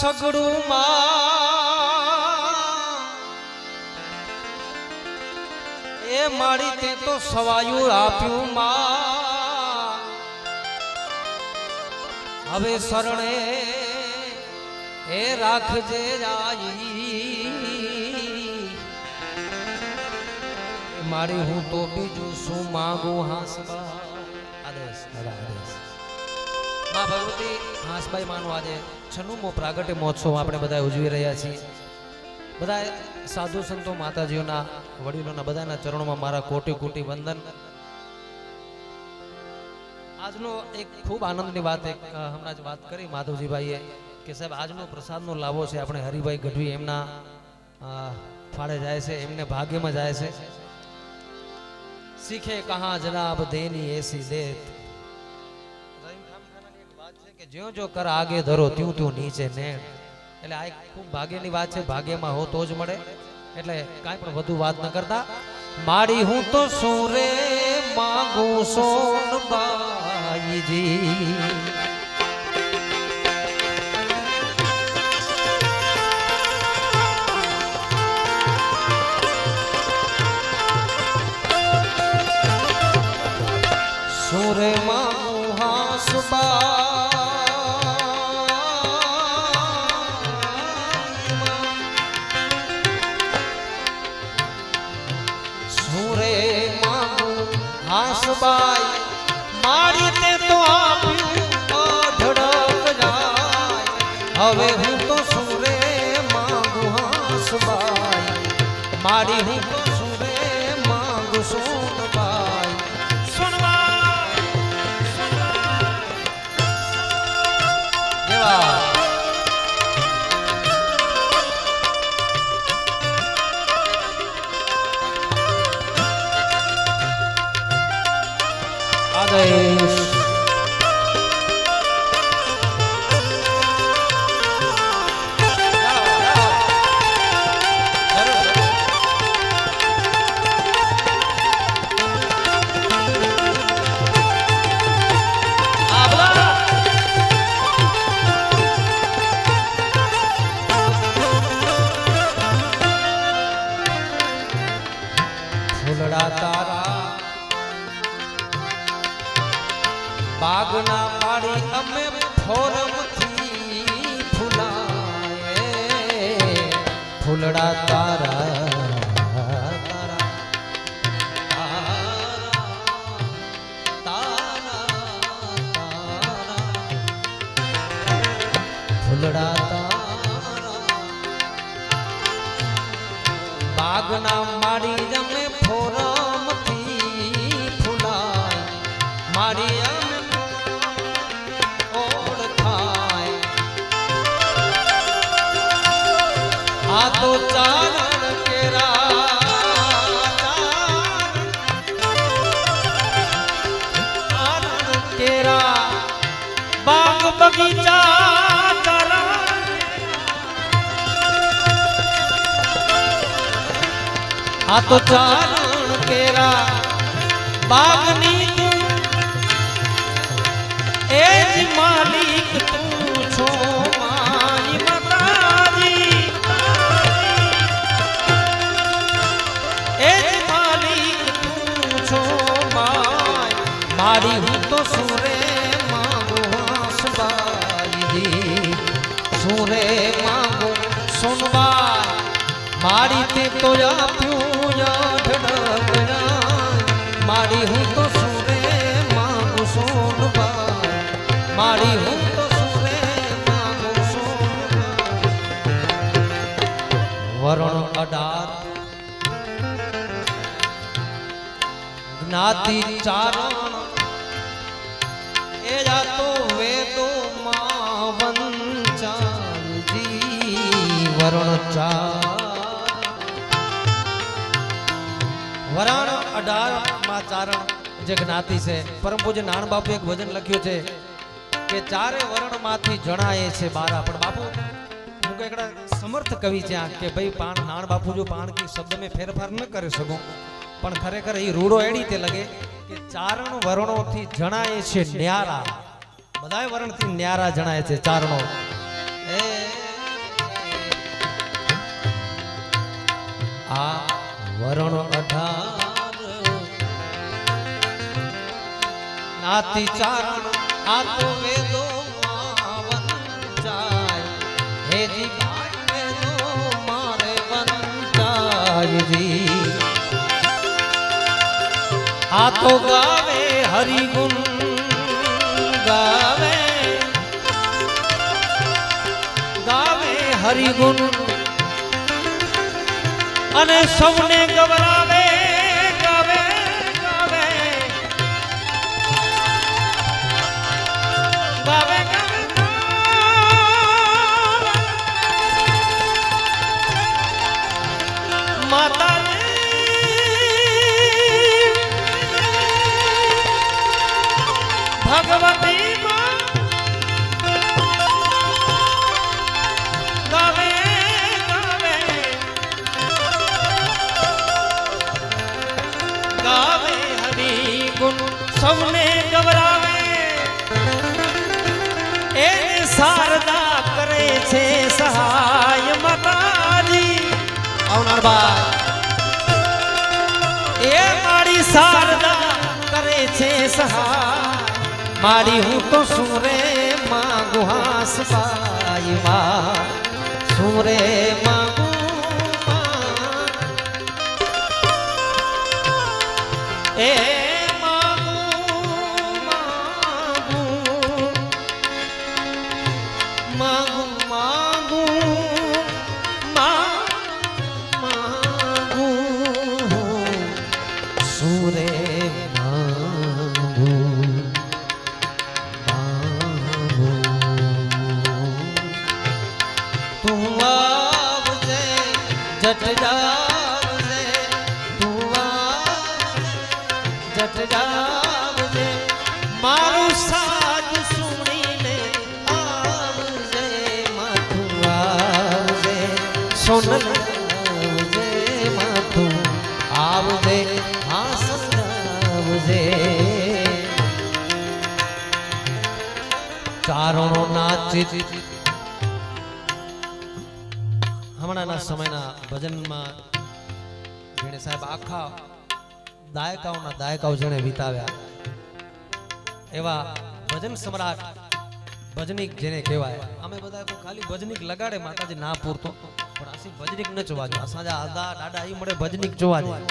સગડું માં એ મારી તે તો સવાયું આપ્યું માં. હવે શરણે એ રાખજે જાઈ મારી હું તો બીજું શું માગું હાસબા આદેશ આદેશ. માં હાસભાઈ માનું આજે છન્નુમો પ્રાગટ્ય મહોત્સવ આપણે બધા ઉજવી રહ્યા છીએ. બધા સાધુ સંતો માતાજીઓના વડીલોના બધાના ચરણોમાં મારા કોટી કોટી વંદન. આજનો એક ખૂબ આનંદની વાત એક હમણાં જ વાત કરી માધવજીભાઈએ કે સાહેબ, આજનો પ્રસાદનો લાવો છે આપણે હરિભાઈ ગઢવી એમના ફાળે જાય છે, એમને ભાગ્યમાં જાય છે. શીખે કહા જનાબ, દેની એસી દેત. જ્યો જો કર આગે ધરો, ત્યું ત્યું નીચે ને. એટલે આ ખૂબ ભાગ્યની વાત છે, ભાગ્યમાં હો તો જ મળે. એટલે કાંઈ પણ વધુ વાત ન કરતા. મારી હું તો સુરે માંગુ સોનબાઈજી. સુરે મારી હું ફૂલડા તારા બાગના માડી જમે આ તો ચારણ કેરા બાગની તું, એ જ માલિક તું છો મારી માતાજી. એ જ માલિક તું છો માય મારી હું તો સુરે માંગુ હસબાઈ સુરે માંગુ સુનબાઈ મારી તે તો આપ્યું મારી હું તો સુરે માંગુ સોન મારી હું તો સુરે માંગુ સોન વરણ અડાર. જ્ઞાતિ ચારણ. એ જાતો વેદો માં વરણ ચાર. વરાણ અઢારમાં ચારણ જે જ્ઞાતિ છે. પરમ પૂજ્ય નાણ બાપુ એક ભજન લખ્યું છે કે ચારે વર્ણમાંથી જણાય છે બારા. પણ બાપુ, હું એકડા સમર્થ કવિ ત્યાં કે ભાઈ પાણ નાણ બાપુ જો પાણ કી શબ્દ મેં ફેરફાર ન કરી શકું. પણ ખરેખર એ રૂડો એડી તે લગે કે ચારણ વર્ણોથી જણાય છે ન્યારા. બધાય વર્ણથી ન્યારા જણાય છે ચારણો. આ વરણ અઢાર આતિ ચારણ આ તો વેદો વંચાય હેજી ભાઈ વેદો મારે વંચાય જી. આ તો ગાવે, હરિગુણ ગાવે. ગાવે હરિગુણ. અને સૌને ગવરાવે આવનાર બા એ મારી શારદા કરે છે સહાય. મારી હું તો સુરે માં ગુહાસ બાઈ માં માં એ નાચિત હમણાંના સમયના ભજનમાં જેણે સાહેબ આખા દાયકાઓના દાયકાઓ જેણે વિતાવ્યા. એવા ભજન સમ્રાટ, ભજનિક જેને કહેવાય. અમે બધા ખાલી ભજનિક લગાડે, માતાજી ના પૂરતો. પણ આસી ભજનિક ન જોવા જોઈએ. અસાંજા આદા દાડા એ મળે, ભજનિક જોવા જોઈએ.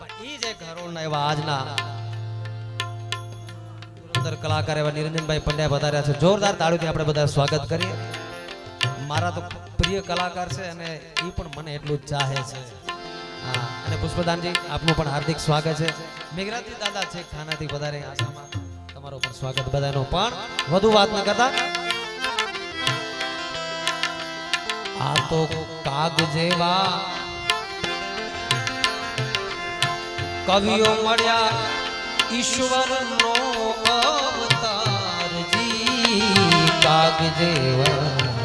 પણ ઈ જે ઘરોળના એવા આજના અંદર કલાકાર એવા નિરંજનભાઈ પંડ્યા વધાર્યા છે. જોરદાર તાળીથી આપણે બધા સ્વાગત કરીએ. મારા તો પ્રિય કલાકાર છે અને એ પણ મને એટલું ચાહે છે. હા, અને પુષ્પદાનજી, આપનું પણ હાર્દિક સ્વાગત છે. મેઘરાજી દાદા છે, ખાનાથી વધારે આશામાં તમારું પણ સ્વાગત બધાનું. પણ વધુ વાત ન કરતા. આ તો કાગ જેવા કવિઓ મળ્યા. ઈશ્વરનો અવતારજી કાગ જેવા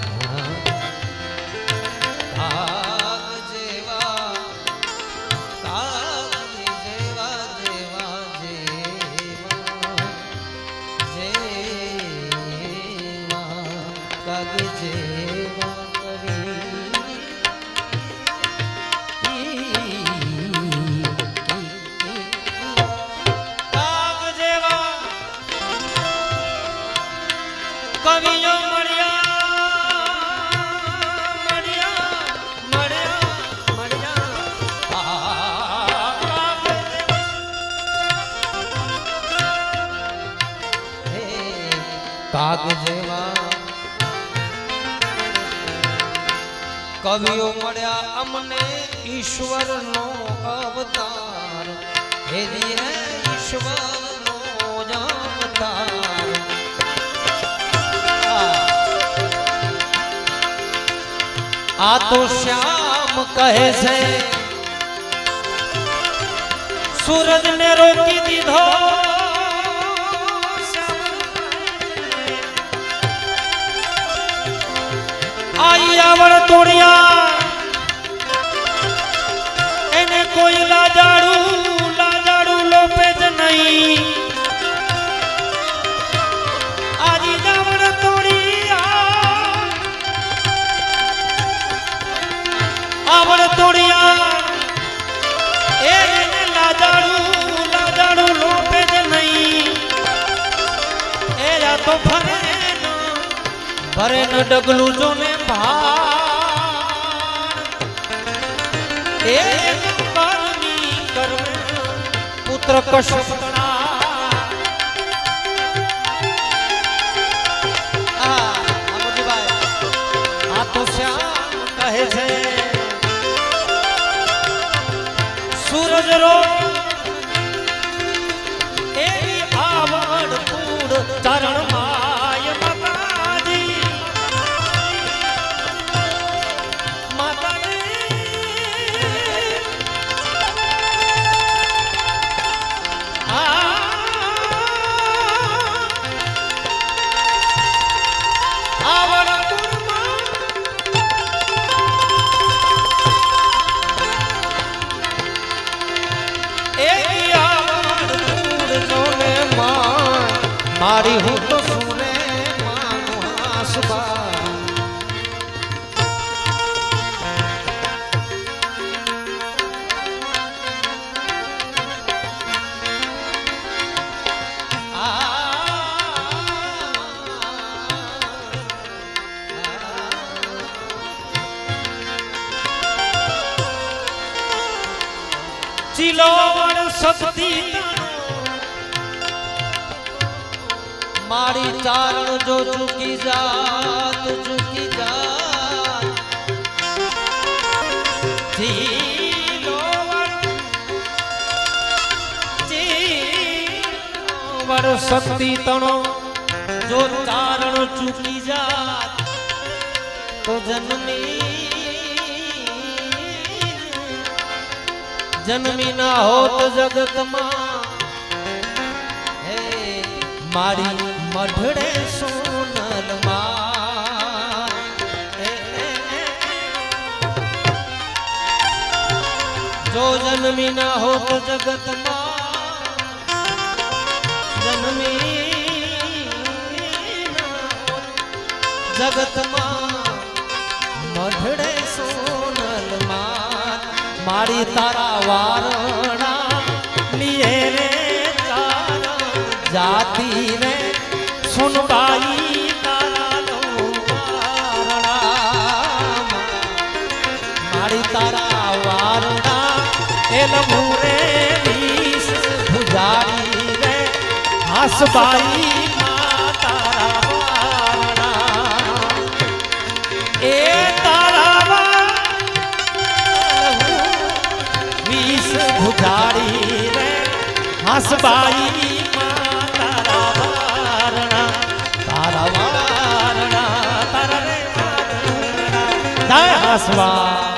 કાગ કવિઓ મળ્યા અમને ઈશ્વરનો અવતાર. હે ઈશ્વર નો અવતાર. આ તો શ્યામ કહે છે સૂરજ ને રોકી દીધો. આઈ આવડ તોડિયા ભરે ન ડગલું જો ને કરવે પુત્ર કશુપણા શક્તિ. મારી ચારણ જો ચૂકી જાત ચૂકી જાત. શક્તિ તણો. જો ચારણ ચૂકી જાત, તો જન્મી જન્મી ના હોત જગતમાં. હે, મારી મઢડે સોનલમાં જો જન્મી ના હોત જગતમાં જન્મી જગતમાં, મઢડે સોનલમાં મારી તારા વારણા લીએ રે જાતિ રે સુનબાઈ મારી તારા વારણા એ મુરે વીસ ભુજારી રે હાસબાઈ હાસબાઈ. તારા વારણા તારા હાસવા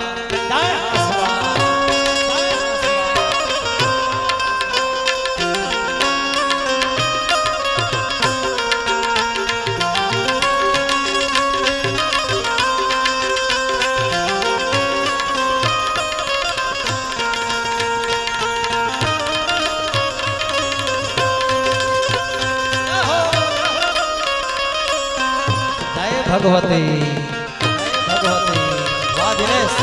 ભગવતી. ભગવતી. વાહ દિનેશ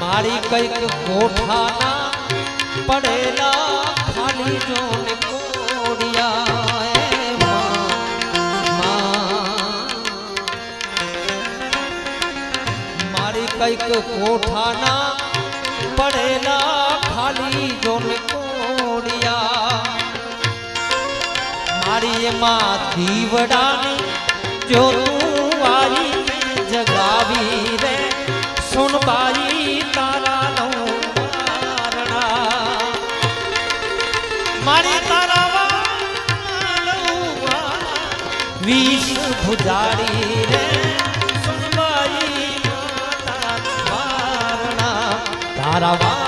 મારી કંઈક કોઠાના પડેલા ખાલી જોને. મારી કંઈક કોઠાના પડેલા ખાલી જોન કોડિયા. મારી એમાં દીવડાની જો તું વારી જગાવી રે સુનબાઈ તારા નો મારી તારા વીસ ભુજારી રે. તારા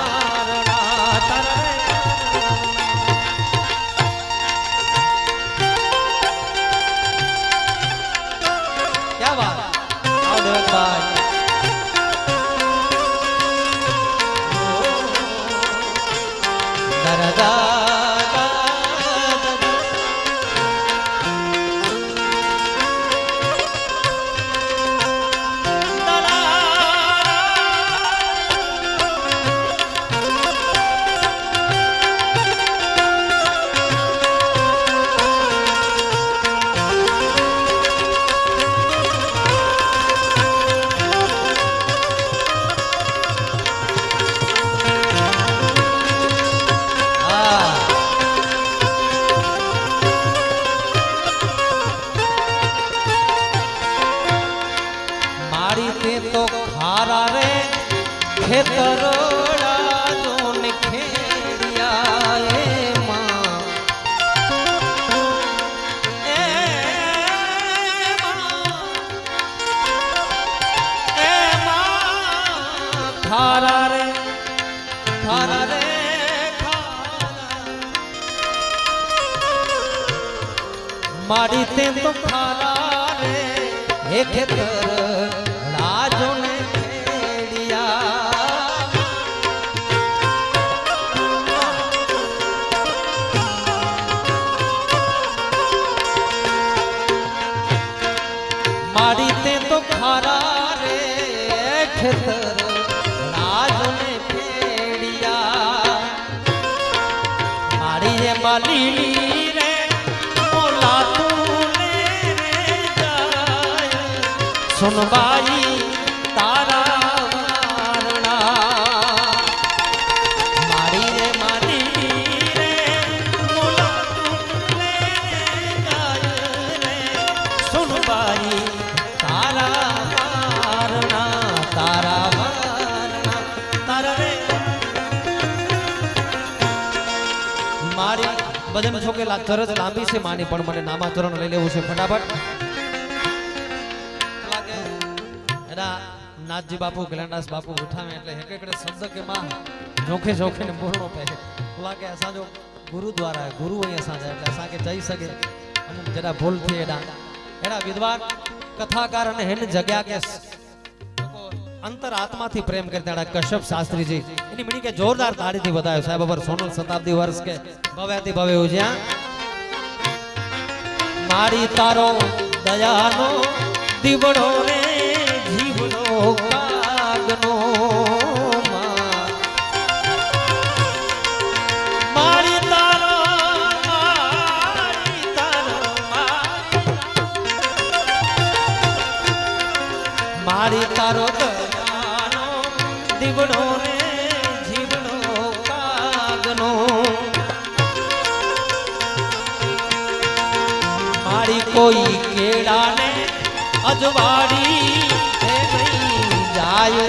હે ખેતર સુનબાઈ તારા વારણા મારી રે મારી રે સુનબાઈ તારા વારણા તારા વારણા તારા રે મારી બધાને છો તરત લાંબી છે માની પણ મને નામાચરણ લઈ લેવું છે ફટાફટ નાથજી બાપુ ગ્લેન્ડાસ બાપુ ઉઠાવે એટલે એકડે શબ્દ કે માં જોખે જોખે ને મોરણો પહે લાગે અસાંજો ગુરુદ્વારા હે, ગુરુ અહીંયા સાંજે એટલે અસાંखे જઈ શકે. અમુક જરા ભૂલથી એડા. એડા વિદ્વાન કથાકાર અને હેન જગ્યા કે અંતર આત્માથી પ્રેમ કરતા હતા કશ્યપ શાસ્ત્રીજી. એની મણી કે જોરદાર તાળીથી બતાવ્યો સાહેબ અબર સોનલ શતાબ્દી વર્ષ કે ભવ્યાથી ભવ્ય ઉજ્યા. મારી તારો દયાનો દીવડો રે મારી તારો દીવડો ને જીવડો કાગનો. મારી કોઈ કેળાને અજવાડી જાય